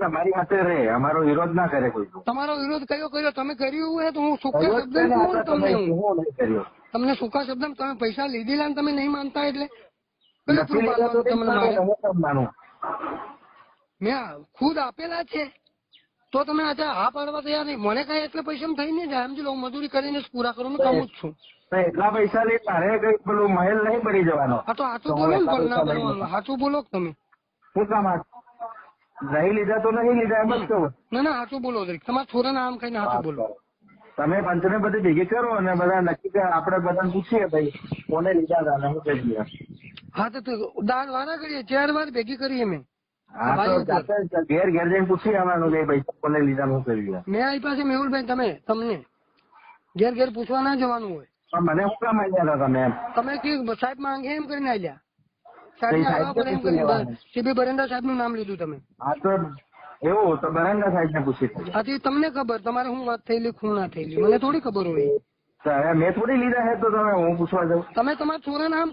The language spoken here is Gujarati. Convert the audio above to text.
તમારી સાથે રહે અમારો વિરોધ ના કરે કોઈ તમારો વિરોધ કયો કર્યો? તમે કર્યું હોય તો હું સૂકા શબ્દ ને તમને. હું હું તમને સૂકા શબ્દ તમે પૈસા લીધેલા તમે નહીં માનતા એટલે? મારે? હું મેં ખુદ આપેલા છે. તો તમે આજે હા પાડવા તૈયાર નહીં. મને કઈ એટલે પૈસા થઈ નહીં જાય. સમજી લો હું મજૂરી કરીને પૂરા કરવાનું કામ જ છું. એટલા પૈસા લઈ તારે કઈ પેલું મહેલ નહીં પડી જવાનો? હા તો તો બોલો ને ના સાચું બોલો તમે? શું કામ? નહીં લીધા તો નહીં લીધા એમ જ કહું. ના ના સાચું બોલો તમારા છોરાના આમ કહીને સાચું બોલો. તમે પંચને બધી ભેગી કરો અને બધા નક્કી કરે આપણે બધાને પૂછીએ ભાઈ કોને લીધા હતા અને શું કહીએ હા તો દાળ વારા કરીએ ચાર વાર ભેગી કરીએ મેં હા તો ઘેર ઘેર જઈને પૂછી આવવાનું કે ભાઈ કોને લીધા હું કરી કરીએ મેં આવી પાસે મેહુલભાઈ તમે તમને. ઘેર ઘેર પૂછવા ના જવાનું હોય. પણ મને શું કામ આવ્યા હતા તમે તમે કે સાહેબ માંગે એમ કરીને આવ્યા સીબી બરેન્દ્ર સાહેબ? નું નામ લીધું તમે. હા તો એવું તો બરાંડા સાહેબ ને પૂછી. આથી તમને ખબર તમારે શું વાત થયેલી ખૂણ ના થયેલી મને થોડી ખબર હોય. મેં થોડી લીધા હે તો તમે હું પૂછવા જાઉં? તમે તમારા છોરાના આમ